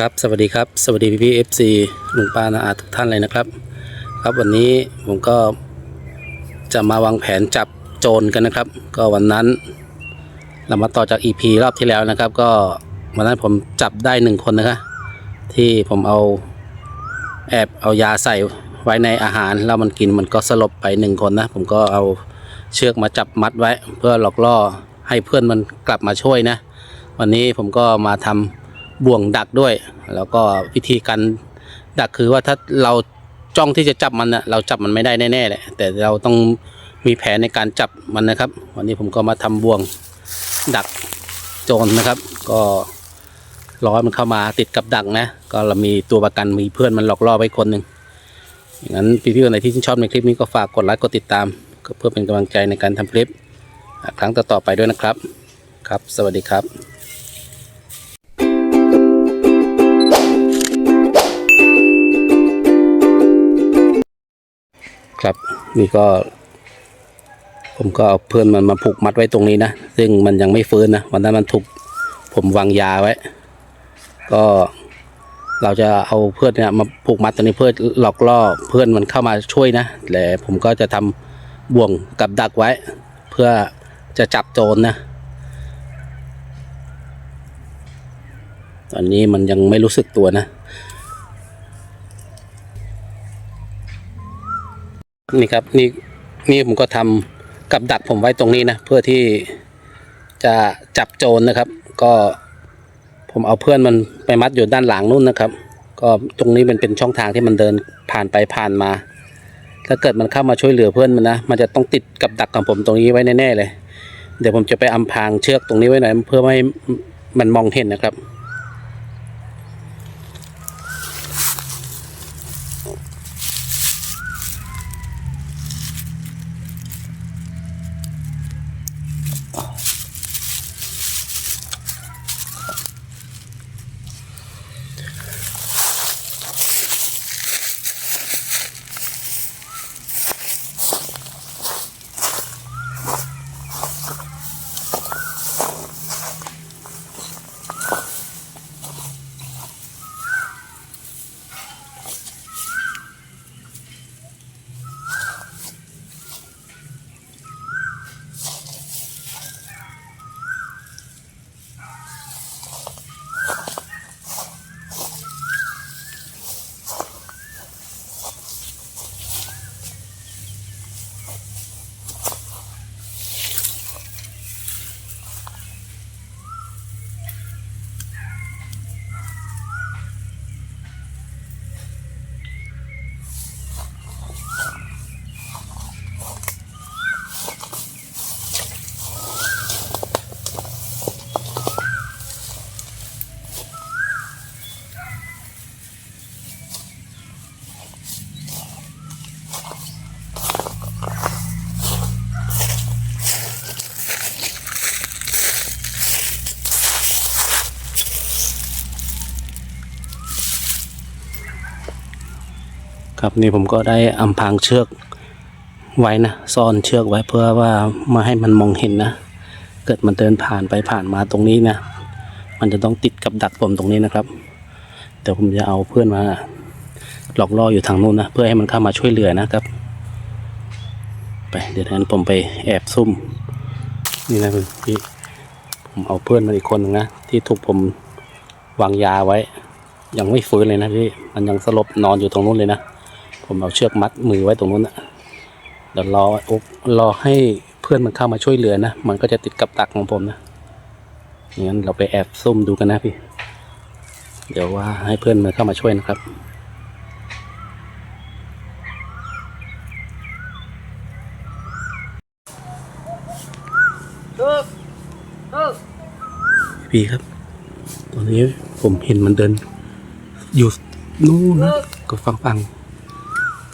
ครับสวัสดีครับสวัสดีพี่พี่เอฟซีลุงป้านาอาทุกท่านเลยนะครับ ครับวันนี้ผมก็จะมาวางแผนจับโจรกันนะครับ ก็วันนั้น เรามาต่อจาก EP รอบที่แล้วนะครับ ก็วันนั้นผมจับได้หนึ่งคนนะครับที่ผมเอาแอบเอายาใส่ไว้ในอาหารแล้วมันกินมันก็สลบไปหนึ่งคนนะ ผมก็เอาเชือกมาจับมัดไว้ เพื่อหลอกล่อให้เพื่อนมันกลับมาช่วยนะ วันนี้ผมก็มาทำ บ่วงดักด้วย แล้วก็วิธีการดักคือว่าถ้าเราจ้องที่จะจับมันนะเราจับมันไม่ได้แน่ๆแหละแต่เราต้องมีแผนในการจับมันนะครับ วันนี้ผมก็มาทำบ่วงดักโจรนะครับ ก็รอมันเข้ามาติดกับดักนะ ก็เรามีตัวประกันมีเพื่อนมันหลอกล่อไว้คนหนึ่งอย่างนั้นพี่ๆคนไหนที่ชื่นชอบในคลิปนี้ก็ฝากกดไลค์กดติดตาม เพื่อเป็นกำลังใจในการทำคลิป ครั้งต่อๆไปด้วยนะครับ ครับ สวัสดีครับ ครับ นี่ก็ ผมก็เอาเพื่อนมันมาผูกมัดไว้ตรงนี้นะ ซึ่งมันยังไม่ฟื้นนะ วันนั้นมันถูกผมวางยาไว้ ก็เราจะเอาเพื่อนเนี่ยมาผูกมัดตรงนี้เพื่อหลอกล่อเพื่อนมันเข้ามาช่วยนะแต่ผมก็จะทำบ่วงกับดักไว้ เพื่อจะจับโจรนะตอนนี้มันยังไม่รู้สึกตัวนะ นี่ครับนี่นี่ผมก็ทำกับดักผมไว้ตรงนี้นะเพื่อที่จะจับโจรนะครับ ก็ผมเอาเพื่อนมันไปมัดอยู่ด้านหลังนู่นนะครับ ก็ตรงนี้มันเป็นช่องทางที่มันเดินผ่านไปผ่านมา ถ้าเกิดมันเข้ามาช่วยเหลือเพื่อนมันนะมันจะต้องติดกับดักของผมตรงนี้ไว้แน่ๆเลย เดี๋ยวผมจะไปอำพรางเชือกตรงนี้ไว้หน่อยเพื่อไม่มันมองเห็นนะครับ ครับนี่ผมก็ได้อำพางเชือกไว้นะซ่อนเชือกไว้เพื่อว่ามาให้มันมองเห็นนะ เกิดมันเดินผ่านไปผ่านมาตรงนี้นะ มันจะต้องติดกับดักผมตรงนี้นะครับเดี๋ยวผมจะเอาเพื่อนมาหลอกล่ออยู่ทางนู้นนะเพื่อให้มันเข้ามาช่วยเหลือนะครับ ไปเดี๋ยวนั้นผมไปแอบซุ่มนี่นะพี่ผมเอาเพื่อนมาอีกคนนึงนะที่ถูกผมวางยาไว้ ยังไม่ฟื้นเลยนะพี่มันยังสลบนอนอยู่ตรงนู้นเลยนะ ผมเอาเชือกมัดมือไว้ตรงนู้นนะเดี๋ยวรอโอ๊ะรอให้เพื่อนมันเข้ามาช่วยเหลือนะ มันก็จะติดกับตักของผมนะงั้นเราไปแอบซุ่มดูกันนะพี่ เดี๋ยวว่าให้เพื่อนมันเข้ามาช่วยนะครับพี่ครับ ตอนนี้ผมเห็นมันเดินอยู่นู่นนะก็ฝั่งฝั่ง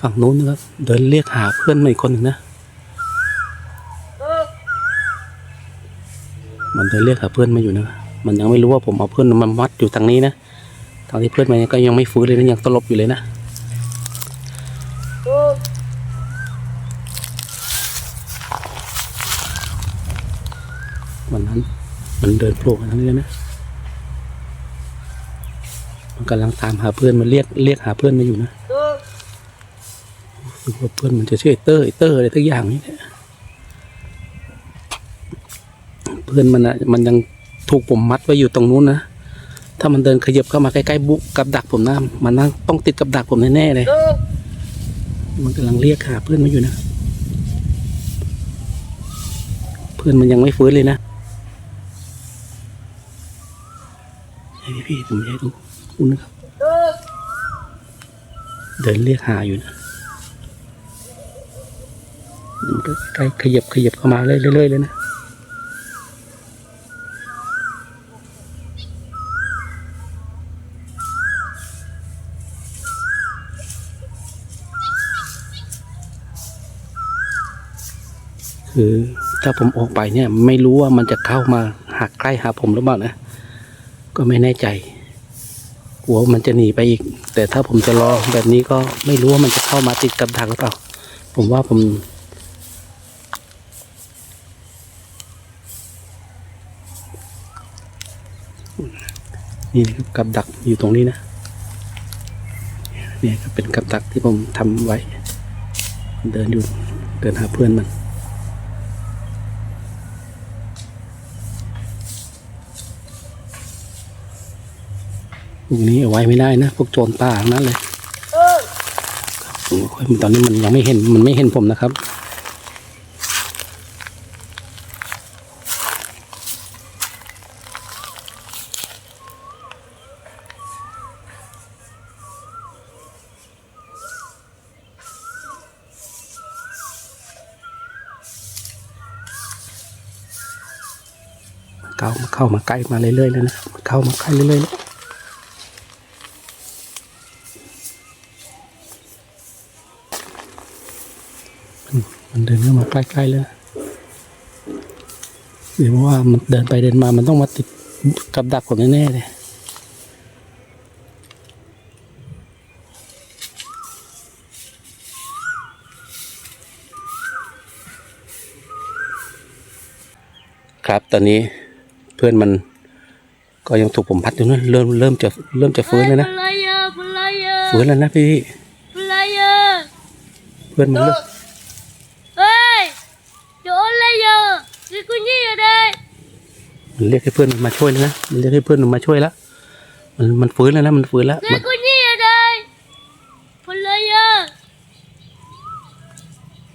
ฝั่งนู้นนะครับ เดินเรียกหาเพื่อนมาอีกคนหนึ่งนะมันเดินเรียกหาเพื่อนมาอยู่นะ มันยังไม่รู้ว่าผมเอาเพื่อนมันมัดอยู่ทางนี้นะทางที่เพื่อนมันก็ยังไม่ฟื้นเลยนะยังตลบอยู่เลยนะวันนั้นมันเดินโผล่มาทางนี้เลยนะมันกำลังตามหาเพื่อนมันเรียกเรียกหาเพื่อนมาอยู่นะ เพื่อนมันจะชื่อเตอร์เตอร์อะไรทุกอย่างนี่แหละเพื่อนมันอะมันยังถูกผมมัดไว้อยู่ตรงนู้นนะถ้ามันเดินขยับเข้ามาใกล้ๆบุกกับดักผมนะมันนั่งต้องติดกับดักผมแน่ๆเลยมันกำลังเรียกหาเพื่อนมาอยู่นะ เพื่อนมันยังไม่ฟื้นเลยนะใช่พี่ผมอยากดูคุณนะครับ เดินเรียกหาอยู่นะ ใกล้ขยับขยับเข้ามาเรื่อยๆเลยนะคือถ้าผมออกไปเนี่ย ไม่รู้ว่ามันจะเข้ามาหักใกล้หาผมหรือเปล่านะ ก็ไม่แน่ใจกลัวมันจะหนีไปอีก แต่ถ้าผมจะรอแบบนี้ก็ไม่รู้ว่ามันจะเข้ามาติดกับดักหรือเปล่า ผมว่าผม นี่ครับกับดักอยู่ตรงนี้นะเนี่ยครับเป็นกับดักที่ผมทำไว้ เดินอยู่เดินหาเพื่อนมันพวกนี้เอาไว้ไม่ได้นะ พวกโจรป่าทั้งนั้นเลยผมค่อยตอนนี้มันยังไม่เห็นมันไม่เห็นผมนะครับ เข้ามาใกล้มาเรื่อยๆแล้วนะเข้ามาใกล้เรื่อยๆแล้วมันมันเดินเข้ามาใกล้ๆแล้วเดี๋ยวว่ามันเดินไปเดินมามันต้องมาติดกับดักผมแน่ๆเลยครับตอนนี้ เพื่อนมัน ก็ยังถูกผมพัดอยู่นะเริ่มเริ่มจะเริ่มจะฟื้นแล้วนะพลายาพลายาฟื้นแล้วนะพี่พลายาเพื่อนมันตัวเริ่มเฮ้ยเดี๋ยวอะไรอะนี่กูนี่อะไรมันเรียกให้เพื่อนมันมาช่วยแล้วนะ มันเรียกให้เพื่อนมันมาช่วยแล้ว มันมันฟื้นแล้วนะ มันฟื้นแล้วนี่มันกูนี่อะไรพลายา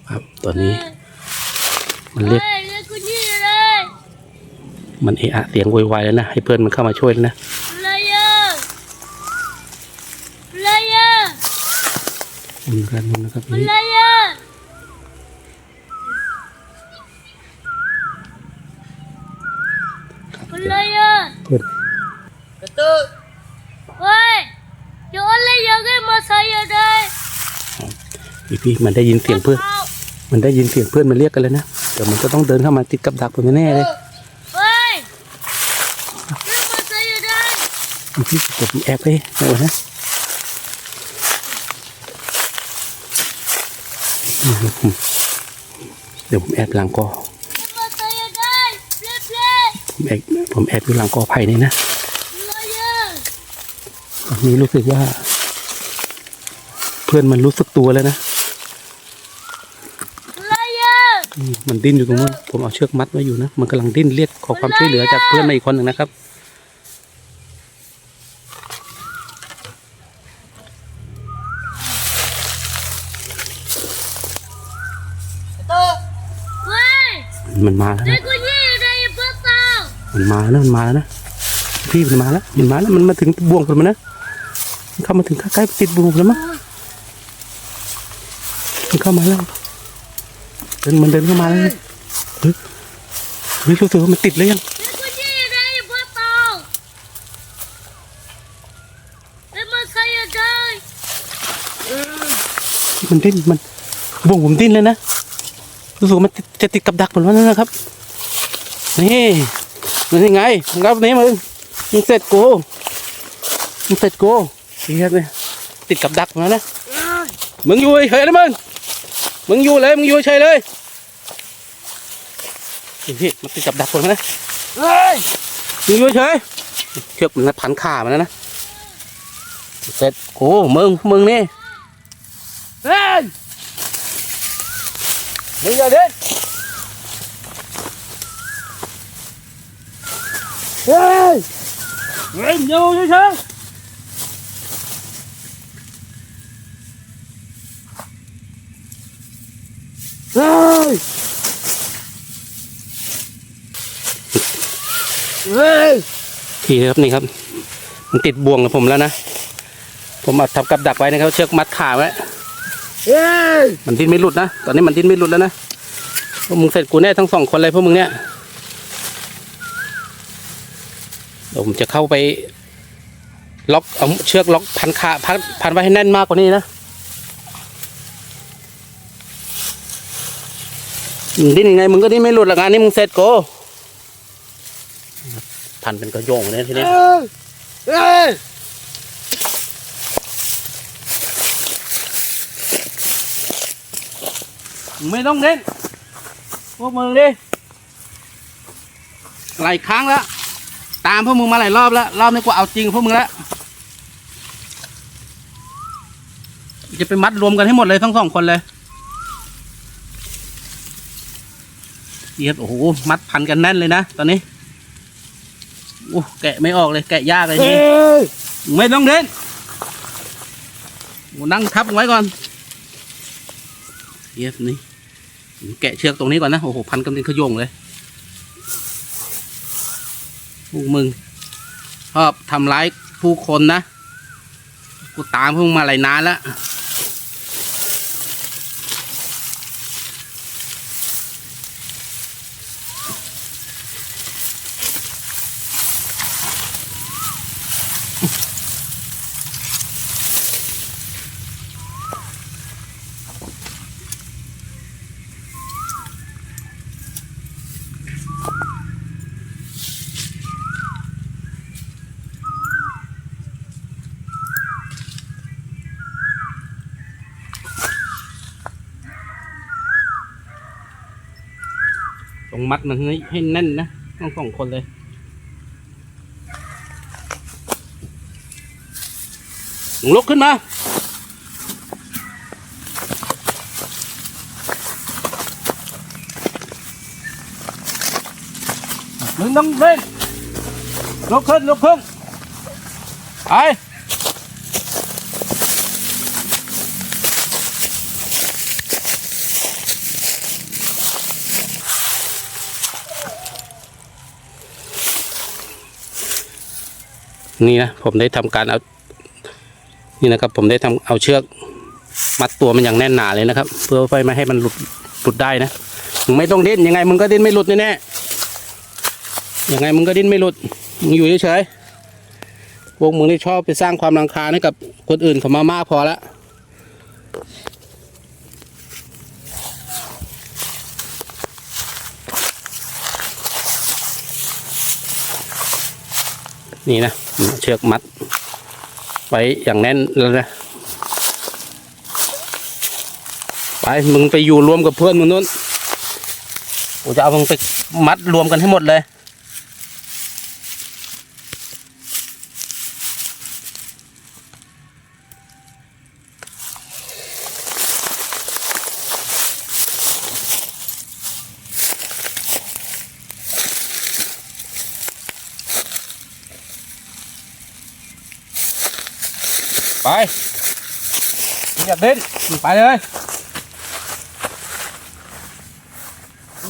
ครับตอนนี้ มันเรียก เฮ้ยนี่กูนี่อะไร มันเอะอะเสียงโวยวายแล้วนะ ให้เพื่อนมันเข้ามาช่วยแล้วนะพลายาพลายามันกันมันนะครับพนี่ลายาพลายาเพื่อนตัวเฮ้ยเดี๋ยวอะไรอย่างเงี้ยมาใส่อะไรพี่พี่มันได้ยินเสียงเพื่อน มันได้ยินเสียงเพื่อนมันเรียกกันแล้วนะ เดี๋ยวมันก็ต้องเดินเข้ามาติดกับดักผมแน่ๆเลย เฮ้ยเรื่องมาใส่อะไร พี่ผมแอบไปไม่ไหวนะเดี๋ยวผมแอบหลังกอมาใส่อะไรเล่าผมแอบผมแอบอยู่หลังกอไผ่นี่นะๆพลายาตอนนี้รู้สึกว่า เพื่อนมันรู้สึกตัวแล้วนะพลายาอืมมันดิ้นอยู่ตรงนู้นผมเอาเชือกมัดไว้อยู่นะ มันกำลังดิ้นเรียกขอความช่วยเหลือจากเพื่อนมาอีกคนหนึ่งนะครับ มันมาแล้วนี่นะกูยี่อะไรเพื่อนสาวมันมาแล้วนะมันมาแล้วนะพี่มันมาแล้วมันมาแล้วมันมาถึงบ่วงผมแล้วนะมันเข้ามาถึงใกล้ๆติดบ่วงผมแล้วมั้งมันเข้ามาแล้วเดินมันเดินเข้ามาแล้วนะเฮ้ยเฮ้ยรู้สึกว่ามันติดเลยยังนี่กูยี่อะไรเพื่อนสาวเรื่องมาใส่อะไรมันดิ้นมันบ่วงผมดิ้นเลยนะ รู้สึกว่ามันติดจะติดกับดักผมแล้วนะครับ นี่มันยังไงรับนี้มึงมึงเสร็จกูมึงเสร็จกูเฮียเนี่ยติดกับดักผมแล้วนะมึงอยู่เฉยๆนะมึงมึงอยู่เลยมึงอยู่เฉยเลยพี่พี่มันติดกับดักผมแล้วนะเฮ้ยมึงอยู่เฉยเชือกมันพันขามันแล้วนะเสร็จโอ้มึงมึงนี่เฮ้ย มึงอย่าเด็ดเฮ้ยเฮ้ยอยู่เฉยๆเฮ้ยเฮ้ยพี่ครับนี่ครับ มันติดบ่วงกับผมแล้วนะ ผมเอาทำกับดักไว้นะครับ เชือกมัดขาไว้เฮ้ย มันดิ้นไม่หลุดนะ ตอนนี้มันดิ้นไม่หลุดแล้วนะ พวกมึงเสร็จกูแน่ทั้งสองคนเลยพวกมึงเนี่ยเดี๋ยวผมจะเข้าไป ล็อกเอาเชือกล็อกพันขาพันพันไว้ให้แน่นมากกว่านี้นะมึงดิ้นยังไงมึงก็ดิ้นไม่หลุดหรอกงานนี้มึงเสร็จกูพันเป็นกระโยงเลยทีนี้ เฮ้ยเฮ้ย มึง ไม่ต้องเล่นพวกมึงดิหลายครั้งแล้ว ตามพวกมึงมาหลายรอบแล้ว รอบนี้กูเอาจริงกับพวกมึงแล้ว จะไปมัดรวมกันให้หมดเลยทั้งสองคนเลยเอียดโอ้โห มัดพันกันแน่นเลยนะ ตอนนี้โอ้แกะไม่ออกเลย แกะยากเลยเฮ้นี่ยไม่ต้องเล่นกูนั่งทับไว้ก่อนเอียดนี่ แกะเชือกตรงนี้ก่อนนะ โอ้โห พันกันเป็นขยงเลยพวกมึงชอบทำร้ายผู้คนนะ กูตามพวกมึงมาหลายนานแล้ว มัดมันให้ให้แน่นนะต้องสองคนเลยมึงลุกขึ้นมามึงต้องเล่นลุกขึ้นลุกขึ้นไป นี่นะผมได้ทำการเอานี่นะครับผมได้ทำเอาเชือกมัดตัวมันอย่างแน่นหนาเลยนะครับ เพื่อไฟไม่ให้มันหลุดหลุดได้นะมึงไม่ต้องดิ้นยังไงมึงก็ดิ้นไม่หลุดแน่ๆยังไงมึงก็ดิ้นไม่หลุดมึงอยู่เฉยๆพวกมึงนี่ชอบไปสร้างความรังคาให้กับคนอื่นเขามามากพอละนี่นะ เชือกมัด ไว้อย่างแน่นแล้วนะไปมึงไปอยู่รวมกับเพื่อนมึงนู้นกูจะเอามึงไปมัดรวมกันให้หมดเลย อย่ากเด่นไปเลย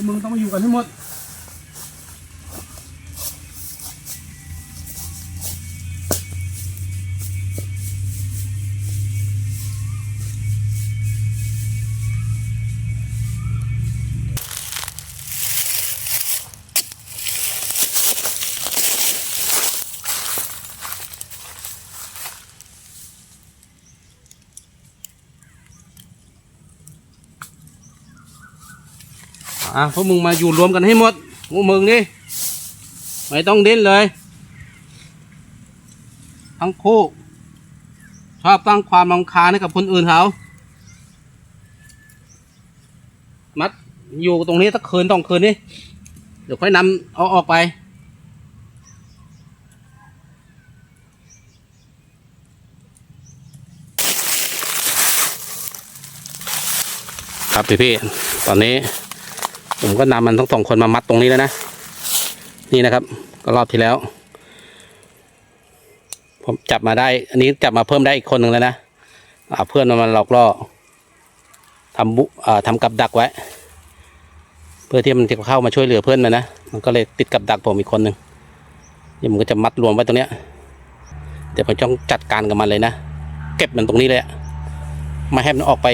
มึงต้องมาอยู่กันให้หมด อะพวกมึงมาอยู่รวมกันให้หมดพวกมึงนี่ไม่ต้องเด่นเลย ทั้งคู่ชอบตั้งความรำคาญให้กับคนอื่นเขามัดอยู่ตรงนี้สักคืนต้องคืนนี่เดี๋ยวค่อยนำเอาออกไป ครับพี่พี่ตอนนี้ ผมก็นำมันทั้งสองคนมามัดตรงนี้แล้วนะ นี่นะครับ ก็รอบที่แล้ว ผมจับมาได้ อันนี้จับมาเพิ่มได้อีกคนหนึ่งแล้วนะเพื่อนมันหลอกล่อทำบุอ่าทำกับดักไว้ เพื่อที่มันจะเข้ามาช่วยเหลือเพื่อนมันนะมันก็เลยติดกับดักผมอีกคนหนึ่งนี่มันก็จะมัดรวมไว้ตรงเนี้ยเดี๋ยวผมต้องจัดการกับมันเลยนะ เก็บมันตรงนี้เลยอะไม่ให้มันออกไป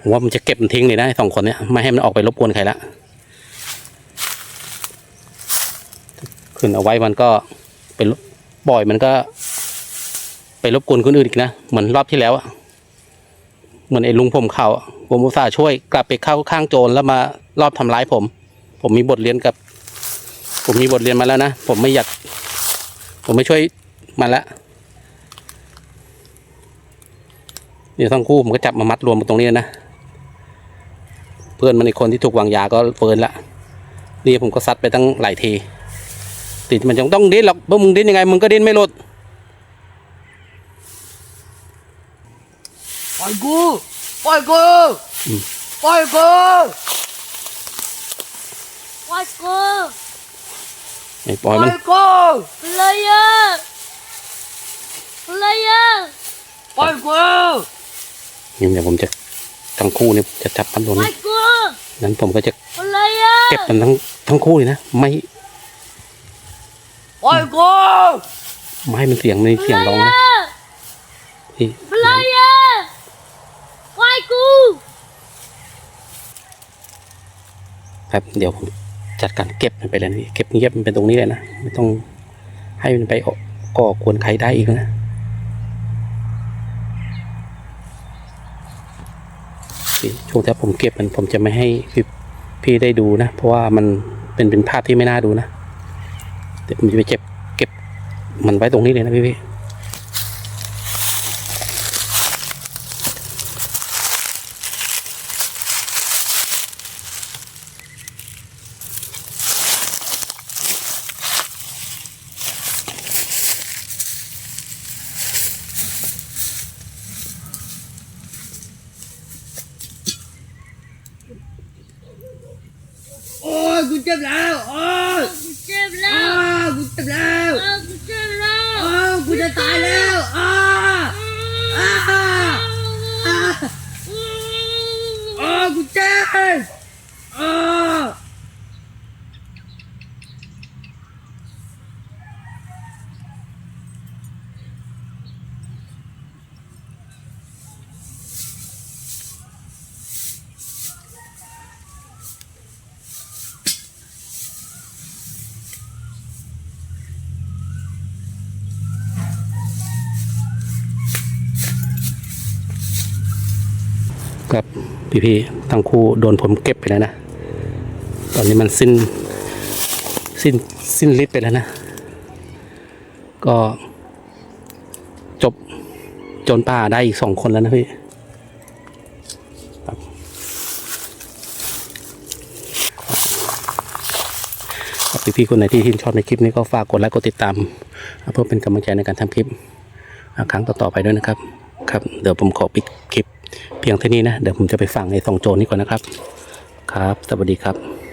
ผมว่ามันจะเก็บมันทิ้งเลยนะสองคนเนี้ยไม่ให้มันออกไปรบกวนใครละขึ้นเอาไว้มันก็เป็นปล่อยมันก็ ไปรบกวนคนอื่นอีกนะเหมือนรอบที่แล้วอะเหมือนไอ้ลุงผมเขาอะผมอุตส่าห์ช่วยกลับไปเข้าข้างโจรแล้วมารอบทำร้ายผม ผมมีบทเรียนกับ ผมมีบทเรียนมาแล้วนะผมไม่อยาก ผมไม่ช่วยมันละเดี๋ยวทั้งคู่ผมก็จับมามัดรวมกันตรงนี้นะ เพื่อนมันอีกคนที่ถูกวางยาก็เฟิร์นละนี่ผมก็ซัดไปตั้งหลายที ติดมันยังต้องดิ้นหรอกเพราะมึงดิ้นยังไงมึงก็ดิ้นไม่หลุดปล่อยกูปล่อยกูอืมปล่อยกู Why go? ไอ้ปล่อยมันกู Player! Player! ปล่อยกูนี่เดี๋ยวผมจะทั้งคู่เนี่ยจะจับมันตรงนี้ Why go? นั้นผมก็จะ Player! เก็บมันทั้งทั้งคู่เลยนะไม่ปล่อยกูไม่ให้มันเสียงมันเสียงร้องนะ Player! นี่ Player! Why go? ครับเดี๋ยวผมจัดการเก็บมันไปเลยนะเก็บเงียบมันเป็นตรงนี้เลยนะไม่ต้องให้มันไปก่อกวนใครได้อีกนะ ช่วงที่ผมเก็บมันผมจะไม่ให้พี่พี่ได้ดูนะ เพราะว่ามันเป็นเป็นภาพที่ไม่น่าดูนะเดี๋ยวผมจะไปเก็บเก็บมันไว้ตรงนี้เลยนะพี่พี่ โอ้ยกูเจ็บแล้วโอ้ย Good อ้า job, กูเจ็บแล้ว Oh, good job, อ้าวกูจะตายแล้วอ้าอ้าอ้าอ้ากูเจ็บอ้า กับพี่ๆทั้งคู่โดนผมเก็บไปแล้วนะ ตอนนี้มันสิ้นสิ้นสิ้นฤทธิ์ไปแล้วนะ ก็จบจนป่าได้อีกสองคนแล้วนะพี่ครับพี่ๆคนไหนที่ชื่นชอบในคลิปนี้ก็ฝากกดไลค์กดติดตาม เพื่อเป็นกำลังใจในการทำคลิปอ่าครั้งต่อๆไปด้วยนะครับ ครับ เดี๋ยวผมขอปิดคลิป เพียงเท่านี้นะ เดี๋ยวผมจะไปฟังไอ้สองโจรนี้ก่อนนะครับ ครับ สวัสดีครับ